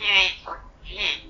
Beautiful.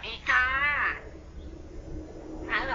สวัสดีค่ะฮัลโหล